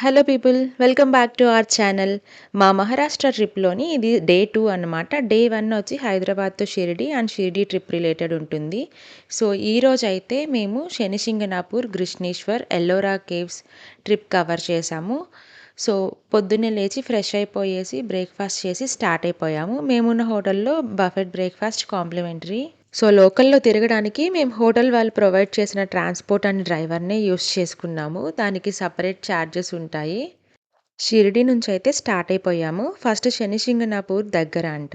Hello people welcome back to our channel. మా మహారాష్ట్ర ట్రిప్లోని ఇది డే టూ అన్నమాట. డే వన్ వచ్చి హైదరాబాద్తో Shirdi and Shirdi trip related ఉంటుంది. సో ఈరోజు అయితే మేము Shanishingnapur Krishneshwar Ellora caves trip cover చేసాము. సో పొద్దున్నే లేచి ఫ్రెష్ అయిపోయేసి బ్రేక్ఫాస్ట్ చేసి స్టార్ట్ అయిపోయాము. మేమున్న హోటల్లో బఫెట్ బ్రేక్ఫాస్ట్ కాంప్లిమెంటరీ. సో లోకల్లో తిరగడానికి మేము హోటల్ వాళ్ళు ప్రొవైడ్ చేసిన ట్రాన్స్పోర్ట్ అండ్ డ్రైవర్నే యూస్ చేసుకున్నాము. దానికి సపరేట్ ఛార్జెస్ ఉంటాయి. షిరిడి నుంచి అయితే స్టార్ట్ అయిపోయాము. ఫస్ట్ శనిసింగనాపూర్ దగ్గర అంట.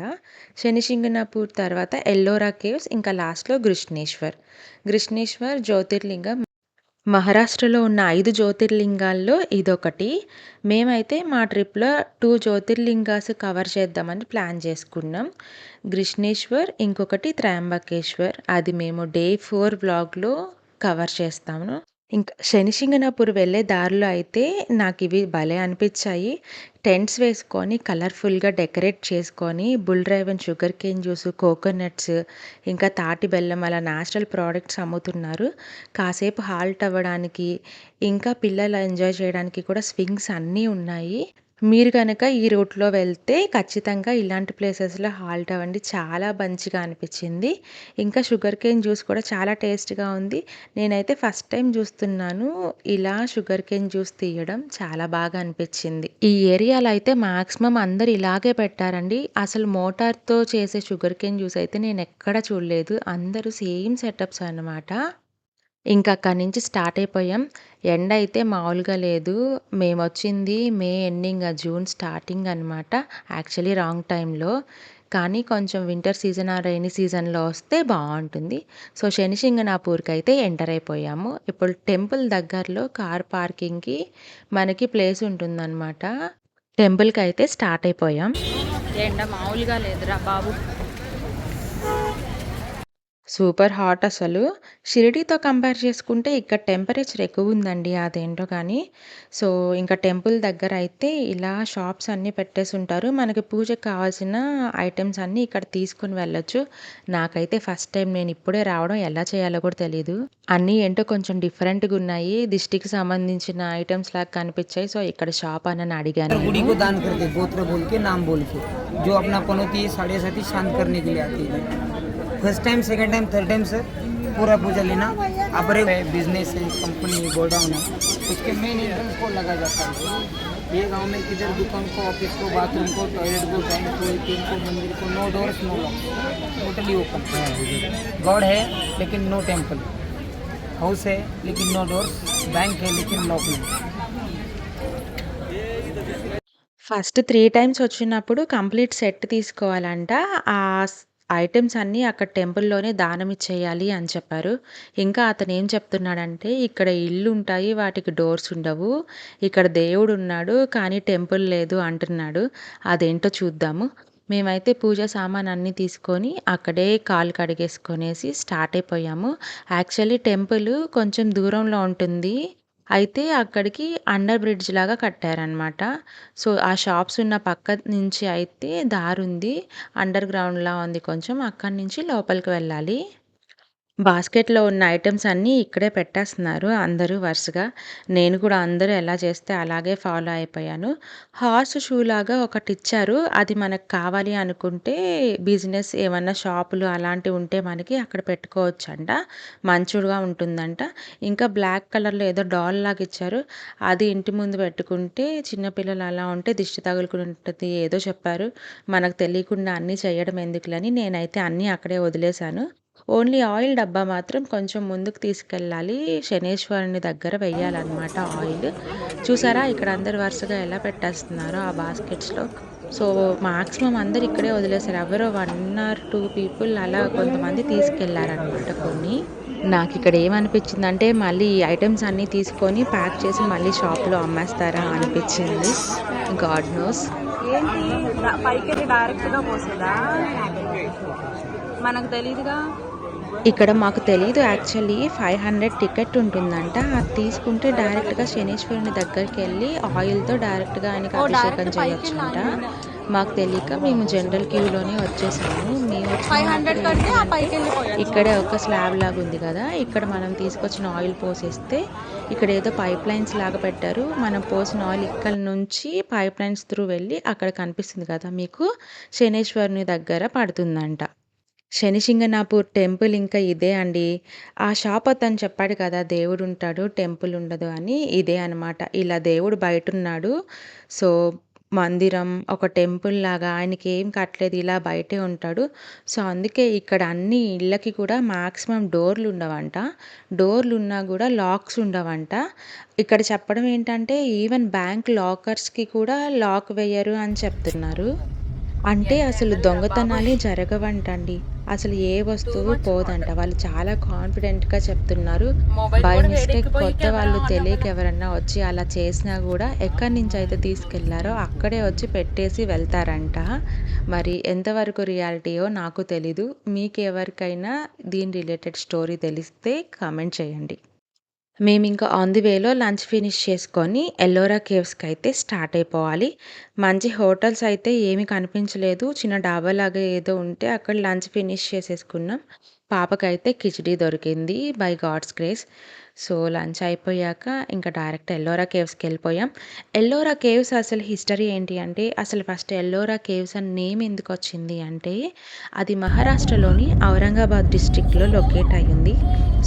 శనిసింగనాపూర్ తర్వాత ఎల్లోరా కేవ్స్ ఇంకా లాస్ట్లో కృష్ణేశ్వర్. కృష్ణేశ్వర్ జ్యోతిర్లింగం మహారాష్ట్రలో ఉన్న ఐదు జ్యోతిర్లింగాల్లో ఇదొకటి. మేమైతే మా ట్రిప్లో టూ జ్యోతిర్లింగాస్ కవర్ చేద్దామని ప్లాన్ చేసుకున్నాం. కృష్ణేశ్వర్ ఇంకొకటి త్రయంబకేశ్వర్. అది మేము డే ఫోర్ వ్లాగ్లో కవర్ చేస్తాము. ఇంకా శనిసింగనాపూర్ వెళ్ళే దారిలో అయితే నాకు ఇవి భలే అనిపించాయి. టెంట్స్ వేసుకొని కలర్ఫుల్గా డెకరేట్ చేసుకొని bull drive sugar cane juice coconuts ఇంకా తాటి బెల్లం అలా న్యాచురల్ ప్రోడక్ట్స్ అమ్ముతున్నారు. కాసేపు హాల్ట్ అవ్వడానికి ఇంకా పిల్లలు ఎంజాయ్ చేయడానికి కూడా స్వింగ్స్ అన్నీ ఉన్నాయి. మీరు కనుక ఈ రూట్లో వెళ్తే ఖచ్చితంగా ఇలాంటి ప్లేసెస్లో హాల్ట్ అవ్వండి. చాలా మంచిగా అనిపించింది. ఇంకా షుగర్ కేన్ జ్యూస్ కూడా చాలా టేస్ట్గా ఉంది. నేనైతే ఫస్ట్ టైం చూస్తున్నాను. ఇలా షుగర్ కేన్ జ్యూస్ తీయడం చాలా బాగా అనిపించింది. ఈ ఏరియాలో అయితే మాక్సిమం అందరు ఇలాగే పెట్టారండి. అసలు మోటార్తో చేసే షుగర్ కేన్ జ్యూస్ అయితే నేను ఎక్కడ చూడలేదు. అందరూ సేమ్ సెటప్స్ అనమాట ఇంకా అక్కడి నుంచి స్టార్ట్ అయిపోయాం. ఎండ అయితే మామూలుగా లేదు. మేము వచ్చింది మే ఎండింగ్ జూన్ స్టార్టింగ్ అనమాట యాక్చువల్లీ రాంగ్ టైంలో. కానీ కొంచెం వింటర్ సీజన్ ఆ రైనీ సీజన్లో వస్తే బాగుంటుంది. సో శనిసింగనాపూర్కి అయితే ఎంటర్ అయిపోయాము. ఇప్పుడు టెంపుల్ దగ్గరలో కార్ పార్కింగ్కి మనకి ప్లేస్ ఉంటుందన్నమాట. టెంపుల్కి అయితే స్టార్ట్ అయిపోయాం. ఎండ మామూలుగా లేదురా బాబు. సూపర్ హాట్ అసలు షిరిడీతో కంపేర్ చేసుకుంటే ఇక్కడ టెంపరేచర్ ఎక్కువ ఉందండి అదేంటో కానీ సో ఇంకా టెంపుల్ దగ్గర అయితే ఇలా షాప్స్ అన్నీ పెట్టేసి ఉంటారు మనకి పూజకు కావాల్సిన ఐటమ్స్ అన్నీ ఇక్కడ తీసుకుని వెళ్ళొచ్చు నాకైతే ఫస్ట్ టైం నేను ఇప్పుడే రావడం ఎలా చేయాలో కూడా తెలియదు అన్నీ ఏంటో కొంచెం డిఫరెంట్గా ఉన్నాయి దిష్టికి సంబంధించిన ఐటమ్స్ లాగా కనిపించాయి సో ఇక్కడ షాప్ అని అడిగాను गुड़ी को दान करते गोत्र बोल के नाम बोल के जो अपना पनौती साढ़े साथी शांत करने के लिए आती है first time second time third time sir पूरा पूजा लेना अपने बिजनेस है कंपनी गोडाउन है उसके मेन एंट्रेंस को लगा जाता है ये गांव में किधर दुकान को ऑफिस को बाथरूम को टॉयलेट को बैंक को एटीएम को मंदिर को no doors no lock totally open god है लेकिन नो टेम्पल हाउस है लेकिन नो डोर्स बैंक है लेकिन लॉक नहीं ఫస్ట్ త్రీ టైమ్స్ వచ్చినప్పుడు కంప్లీట్ సెట్ తీసుకోవాలంట ఆ స్- ఐటమ్స్ అన్నీ అక్కడ టెంపుల్లోనే దానం ఇచ్చేయాలి అని చెప్పారు. ఇంకా అతను ఏం చెప్తున్నాడంటే ఇక్కడ ఇల్లు ఉంటాయి వాటికి డోర్స్ ఉండవు ఇక్కడ దేవుడు ఉన్నాడు కానీ టెంపుల్ లేదు అంటున్నాడు. అదేంటో చూద్దాము. మేమైతే పూజ సామాన్ అన్నీ తీసుకొని అక్కడే కాలు కడిగేసుకొనేసి స్టార్ట్ అయిపోయాము. యాక్చువల్లీ టెంపుల్ కొంచెం దూరంలో ఉంటుంది. అయితే అక్కడికి అండర్ బ్రిడ్జ్ లాగా కట్టారనమాట సో ఆ షాప్స్ ఉన్న పక్క నుంచి అయితే దారి ఉంది అండర్ గ్రౌండ్లా ఉంది కొంచెం. అక్కడి నుంచి లోపలికి వెళ్ళాలి. బాస్కెట్లో ఉన్న ఐటమ్స్ అన్నీ ఇక్కడే పెట్టేస్తున్నారు అందరూ వరుసగా. నేను కూడా అందరూ ఎలా చేస్తే అలాగే ఫాలో అయిపోయాను. హార్స్ షూ లాగా ఒకటి ఇచ్చారు. అది మనకు కావాలి అనుకుంటే బిజినెస్ ఏమన్నా షాపులు అలాంటివి ఉంటే మనకి అక్కడ పెట్టుకోవచ్చంట. మంచుడుగా ఉంటుందంట. ఇంకా బ్లాక్ కలర్లో ఏదో డాల్ లాగా ఇచ్చారు. అది ఇంటి ముందు పెట్టుకుంటే చిన్నపిల్లలు అలా ఉంటే దిష్టి తగులుకుని ఉంటుంది ఏదో చెప్పారు. మనకు తెలియకుండా అన్నీ చేయడం ఎందుకులని నేనైతే అన్నీ అక్కడే వదిలేశాను. ఓన్లీ ఆయిల్ డబ్బా మాత్రం కొంచెం ముందుకు తీసుకెళ్ళాలి. శనేశ్వరుని దగ్గర వెయ్యాలన్నమాట ఆయిల్. చూసారా? ఇక్కడ అందరు వరుసగా ఎలా పెట్టేస్తున్నారో ఆ బాస్కెట్స్లో. సో మాక్సిమం అందరు ఇక్కడే వదిలేశారు. ఎవరో వన్ ఆర్ టూ పీపుల్ అలా కొంతమంది తీసుకెళ్ళారనమాట కొన్ని. నాకు ఇక్కడ ఏమనిపించిందంటే మళ్ళీ ఈ ఐటమ్స్ అన్నీ తీసుకొని ప్యాక్ చేసి మళ్ళీ షాప్లో అమ్మేస్తారా అనిపించింది. God knows. పైకి డైరెక్ట్ పోసేదా మనకు తెలీదుగా? ఇక్కడ మాకు తెలియదు యాక్చువల్లీ ఫైవ్ హండ్రెడ్ టికెట్ ఉంటుందంట. అది తీసుకుంటే డైరెక్ట్గా శనీశ్వరుని దగ్గరికి వెళ్ళి ఆయిల్తో డైరెక్ట్గా ఆయనకి అభిషేకం చేయొచ్చంట. వెళ్ళాలి. మాకు తెలియక మేము జనరల్ క్యూలోనే వచ్చేసాము. మేము ఇక్కడే ఒక స్లాబ్ లాగా ఉంది కదా. ఇక్కడ మనం తీసుకొచ్చిన ఆయిల్ పోసేస్తే ఇక్కడ ఏదో పైప్ లైన్స్ లాగా పెట్టారు. మనం పోసిన ఆయిల్ ఇక్కడ నుంచి పైప్ లైన్స్ త్రూ వెళ్ళి అక్కడ కనిపిస్తుంది కదా మీకు. శనేశ్వరుని దగ్గర పడుతుందంట. శనిసింగనాపూర్ టెంపుల్ ఇంకా ఇదే అండి. ఆ షాప్ అతను చెప్పాడు కదా దేవుడు ఉంటాడు టెంపుల్ ఉండదు అని ఇదే అనమాట ఇలా దేవుడు బయట ఉన్నాడు సో మందిరం ఒక టెంపుల్ లాగా ఆయనకి ఏం కట్టలేదు ఇలా బయటే ఉంటాడు. సో అందుకే ఇక్కడ అన్ని ఇళ్ళకి కూడా మ్యాక్సిమం డోర్లు ఉండవంట. డోర్లు ఉన్నా కూడా లాక్స్ ఉండవంట. ఇక్కడ చెప్పడం ఏంటంటే ఈవెన్ బ్యాంక్ లాకర్స్కి కూడా లాక్ వేయరు అని చెప్తున్నారు. అంటే అసలు దొంగతనాలే జరగవంటండి. అసలు ఏ వస్తువు పోదంట. వాళ్ళు చాలా కాన్ఫిడెంట్గా చెప్తున్నారు. బై మిస్టేక్ కొత్త వాళ్ళు తెలియక ఎవరన్నా వచ్చి అలా చేసినా కూడా ఎక్కడి నుంచి అయితే తీసుకెళ్ళారో అక్కడే వచ్చి పెట్టేసి వెళ్తారంట. మరి ఎంతవరకు రియాలిటీయో నాకు తెలీదు. మీకు ఎవరికైనా దీని రిలేటెడ్ స్టోరీ తెలిస్తే కామెంట్ చేయండి. మేము ఇంకా ఆన్ ది వేలో లంచ్ ఫినిష్ చేసుకొని ఎల్లోరా కేవ్స్కి అయితే స్టార్ట్ అయిపోవాలి. మంచి హోటల్స్ అయితే ఏమీ కనిపించలేదు. చిన్న డాబా లాగా ఏదో ఉంటే అక్కడ లంచ్ ఫినిష్ చేసేసుకున్నాం. పాపకైతే కిచిడి దొరికింది by God's grace so lunch అయిపోయాక ఇంకా డైరెక్ట్ ఎల్లోరా కేవ్స్కి వెళ్ళిపోయాం. ఎల్లోరా కేవ్స్ అసలు హిస్టరీ ఏంటి అంటే అసలు ఫస్ట్ ఎల్లోరా కేవ్స్ అని నేమ్ ఎందుకు వచ్చింది అంటే అది మహారాష్ట్రలోని ఔరంగాబాద్ డిస్టిక్లో లొకేట్ అయ్యింది.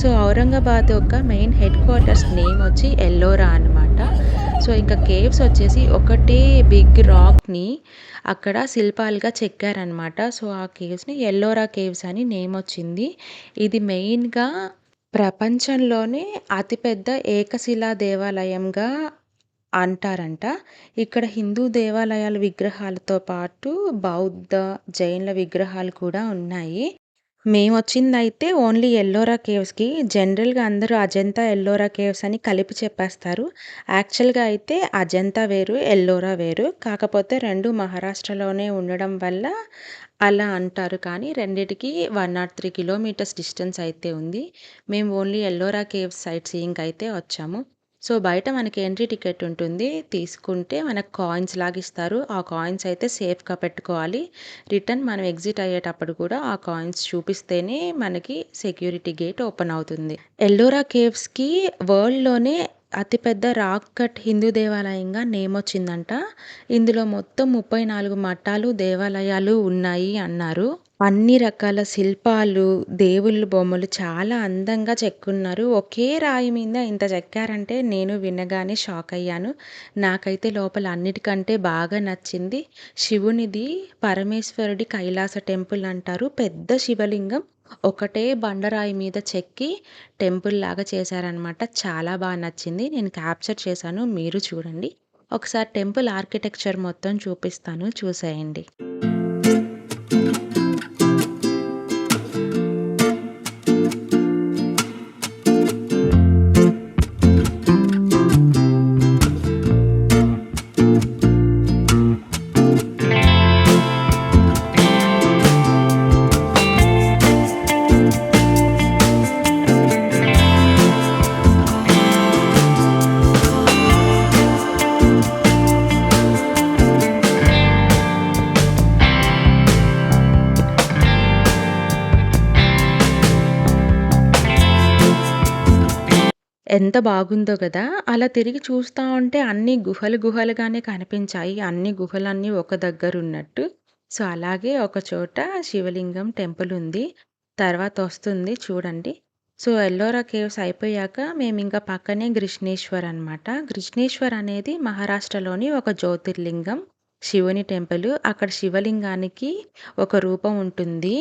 సో ఔరంగాబాద్ యొక్క మెయిన్ హెడ్ క్వార్టర్స్ నేమ్ వచ్చి ఎల్లోరా అనమాట సో ఇంకా కేవ్స్ వచ్చేసి ఒకటే బిగ్ రాక్ని అక్కడ శిల్పాలుగా చెక్కారనమాట సో ఆ కేవ్స్ని ఎల్లోరా కేవ్స్ అని నేమ్ వచ్చింది. ఇది మెయిన్గా ప్రపంచంలోనే అతిపెద్ద ఏకశిలా దేవాలయంగా అంటారంట. ఇక్కడ హిందూ దేవాలయాల విగ్రహాలతో పాటు బౌద్ధ జైన్ల విగ్రహాలు కూడా ఉన్నాయి. మేము వచ్చిందైతే ఓన్లీ ఎల్లోరా కేవ్స్కి జనరల్గా అందరూ అజంతా ఎల్లోరా కేవ్స్ అని కలిపి చెప్పేస్తారు. యాక్చువల్గా అయితే అజంతా వేరు ఎల్లోరా వేరు. కాకపోతే రెండు మహారాష్ట్రలోనే ఉండడం వల్ల అలా అంటారు. కానీ రెండిటికి one not three kilometres distance అయితే ఉంది. మేము only Ellora caves sightseeing అయితే వచ్చాము. సో బయట మనకి ఎంట్రీ టికెట్ ఉంటుంది. తీసుకుంటే మనకు కాయిన్స్ లాగా ఇస్తారు. ఆ కాయిన్స్ అయితే సేఫ్గా పెట్టుకోవాలి. రిటర్న్ మనం ఎగ్జిట్ అయ్యేటప్పుడు కూడా ఆ కాయిన్స్ చూపిస్తేనే మనకి సెక్యూరిటీ గేట్ ఓపెన్ అవుతుంది. ఎల్లోరా కేవ్స్కి వరల్డ్లోనే అతిపెద్ద రాక్ కట్ హిందూ దేవాలయంగా నేమ్ వచ్చిందంట. ఇందులో మొత్తం ముప్పై నాలుగు మఠాలు దేవాలయాలు ఉన్నాయి అన్నారు. అన్ని రకాల శిల్పాలు దేవుళ్ళ బొమ్మలు చాలా అందంగా చెక్కున్నారు. ఒకే రాయి మీద ఇంత చెక్కారంటే నేను వినగానే షాక్ అయ్యాను. నాకైతే లోపల అన్నిటికంటే బాగా నచ్చింది శివునిది పరమేశ్వరుడి కైలాస టెంపుల్ అంటారు. పెద్ద శివలింగం. ఒకటే బండరాయి మీద చెక్కి టెంపుల్ లాగా చేశారనమాట చాలా బాగా నచ్చింది. నేను క్యాప్చర్ చేశాను. మీరు చూడండి. ఒకసారి టెంపుల్ ఆర్కిటెక్చర్ మొత్తం చూపిస్తాను. చూసేయండి. ఎంత బాగుందో కదా అలా తిరిగి చూస్తూ ఉంటే అన్ని గుహలు గుహలుగానే కనిపించాయి. అన్ని గుహలన్నీ ఒక దగ్గర ఉన్నట్టు. సో అలాగే ఒక చోట శివలింగం టెంపుల్ ఉంది. తర్వాత వస్తుంది చూడండి. సో ఎల్లోరా కేవ్స్ అయిపోయాక మేము ఇంకా పక్కనే కృష్ణేశ్వర్ అనమాట కృష్ణేశ్వర్ అనేది మహారాష్ట్రలోని ఒక జ్యోతిర్లింగం శివుని టెంపుల్. అక్కడ శివలింగానికి ఒక రూపం ఉంటుంది.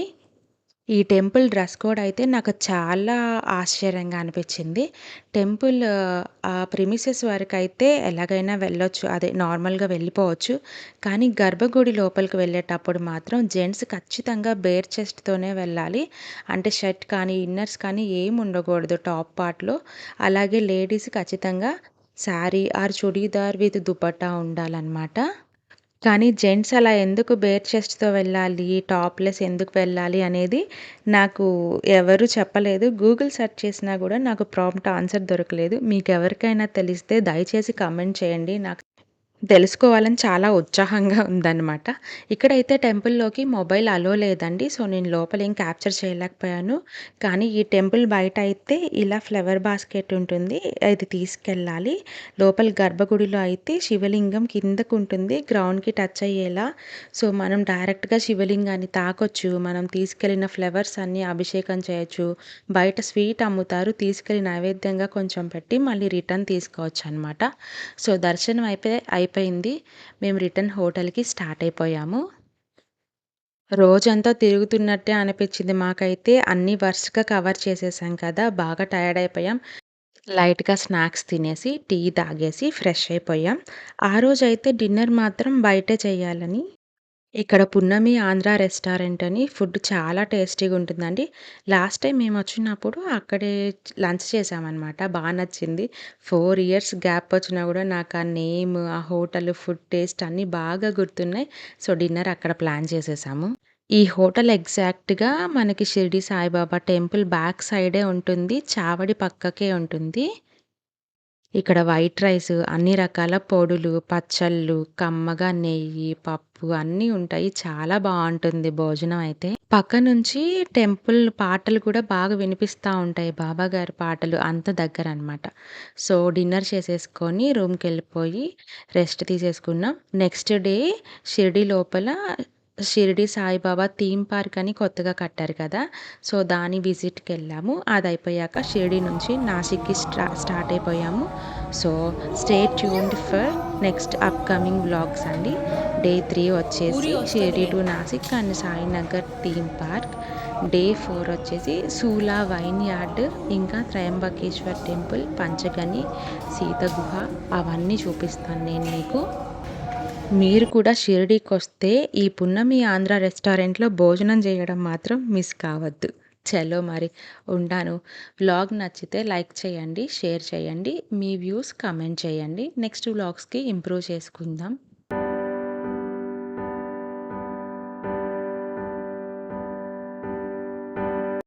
ఈ టెంపుల్ డ్రెస్ కోడ్ అయితే నాకు చాలా ఆశ్చర్యంగా అనిపించింది. టెంపుల్ ఆ ప్రిమిసెస్ వరకు అయితే ఎలాగైనా వెళ్ళొచ్చు. అదే నార్మల్గా వెళ్ళిపోవచ్చు. కానీ గర్భగుడి లోపలికి వెళ్ళేటప్పుడు మాత్రం జెంట్స్ ఖచ్చితంగా బేర్ చెస్ట్తోనే వెళ్ళాలి. అంటే షర్ట్ కానీ ఇన్నర్స్ కానీ ఏం ఉండకూడదు టాప్ పార్ట్లో. అలాగే లేడీస్ ఖచ్చితంగా శారీ ఆర్ చుడీదార్ విత్ దుపట్టా ఉండాలన్నమాట. కానీ జెంట్స్ అలా ఎందుకు బేర్ చెస్ట్తో వెళ్ళాలి? టాప్లెస్ ఎందుకు వెళ్ళాలి? అనేది నాకు ఎవరు చెప్పలేదు. గూగుల్ సెర్చ్ చేసినా కూడా నాకు ప్రాంప్ట్ ఆన్సర్ దొరకలేదు. మీకు ఎవరికైనా తెలిస్తే దయచేసి కమెంట్ చేయండి. నాకు తెలుసుకోవాలని చాలా ఉత్సాహంగా ఉందన్నమాట. ఇక్కడైతే టెంపుల్‌లోకి మొబైల్ అలో లేదండి. సో, నేను లోపల ఏం క్యాప్చర్ చేయలేకపోయాను. కానీ ఈ టెంపుల్ బయట అయితే ఇలా ఫ్లవర్ బాస్కెట్ ఉంటుంది. అది తీసుకెళ్ళాలి. లోపల గర్భగుడిలో అయితే శివలింగం కిందకు ఉంటుంది గ్రౌండ్‌కి టచ్ అయ్యేలా. సో, మనం డైరెక్ట్‌గా శివలింగాన్ని తాకొచ్చు. మనం తీసుకెళ్ళిన ఫ్లవర్స్ అన్నీ అభిషేకం చేయొచ్చు. బయట స్వీట్ అమ్ముతారు. తీసుకెళ్ళి నైవేద్యంగా కొంచెం పెట్టి మళ్ళీ రిటర్న్ తీసుకోవచ్చు అనమాట సో, దర్శనం అయిపోయి అయిపోయింది. మేము రిటర్న్ హోటల్‌కి స్టార్ట్ అయిపోయాము. రోజంతా తిరుగుతున్నట్టే అనిపించింది మాకైతే. అన్నీ వరుసగా కవర్ చేసేసాం కదా! బాగా టయర్డ్ అయిపోయాం. లైట్‌గా స్నాక్స్ తినేసి, టీ తాగేసి ఫ్రెష్ అయిపోయాం. ఆ రోజైతే డిన్నర్ మాత్రం బయటే చేయాలని ఇక్కడ పున్నమి ఆంధ్ర రెస్టారెంట్ అని ఫుడ్ చాలా టేస్టీగా ఉంటుందండి. లాస్ట్ టైం మేము వచ్చినప్పుడు అక్కడే లంచ్ చేసామన్నమాట బాగా నచ్చింది. ఫోర్ ఇయర్స్ గ్యాప్ వచ్చినా కూడా నాకు ఆ నేమ్, ఆ హోటల్ ఫుడ్ టేస్ట్ అన్నీ బాగా గుర్తున్నాయి. సో, డిన్నర్ అక్కడ ప్లాన్ చేసేసాము. ఈ హోటల్ ఎగ్జాక్ట్‌గా మనకి షిరిడి సాయిబాబా టెంపుల్ బ్యాక్ సైడే ఉంటుంది. చావడి పక్కకే ఉంటుంది. ఇక్కడ వైట్ రైస్, అన్ని రకాల పొడులు, పచ్చళ్ళు, కమ్మగా నెయ్యి, పప్పు అన్నీ ఉంటాయి. చాలా బాగుంటుంది భోజనం అయితే. పక్క నుంచి టెంపుల్ పాటలు కూడా బాగా వినిపిస్తూ ఉంటాయి. బాబా గారి పాటలు అంత దగ్గర అనమాట సో, డిన్నర్ చేసేసుకొని రూమ్కి వెళ్ళిపోయి రెస్ట్ తీసేసుకున్నాం. నెక్స్ట్ డే షిరిడి లోపల షిరిడి సాయిబాబా థీమ్ పార్క్ అని కొత్తగా కట్టారు కదా! సో, దాని విజిట్‌కెళ్ళాము. అదయిపోయాక షిరిడి నుంచి నాసిక్‌కి స్టా స్టార్ట్ అయిపోయాము. So, stay tuned for next upcoming vlogs అండి. డే 3 వచ్చేసి Shirdi to Nashik and Sainagar theme park. Day 4 వచ్చేసి సూలా వైన్ యార్డ్, ఇంకా త్రయంబకేశ్వర్ టెంపుల్, పంచగని, సీత గుహ అవన్నీ చూపిస్తాను నేను మీకు. మీరు కూడా షిరిడీకి వస్తే ఈ పున్నమి ఆంధ్ర రెస్టారెంట్‌లో భోజనం చేయడం మాత్రం మిస్ కావద్దు. చలో మరి ఉంటాను. వ్లాగ్ నచ్చితే లైక్ చేయండి, షేర్ చేయండి. మీ వ్యూస్ కమెంట్ చేయండి. నెక్స్ట్ వ్లాగ్స్‌కి ఇంప్రూవ్ చేసుకుందాం.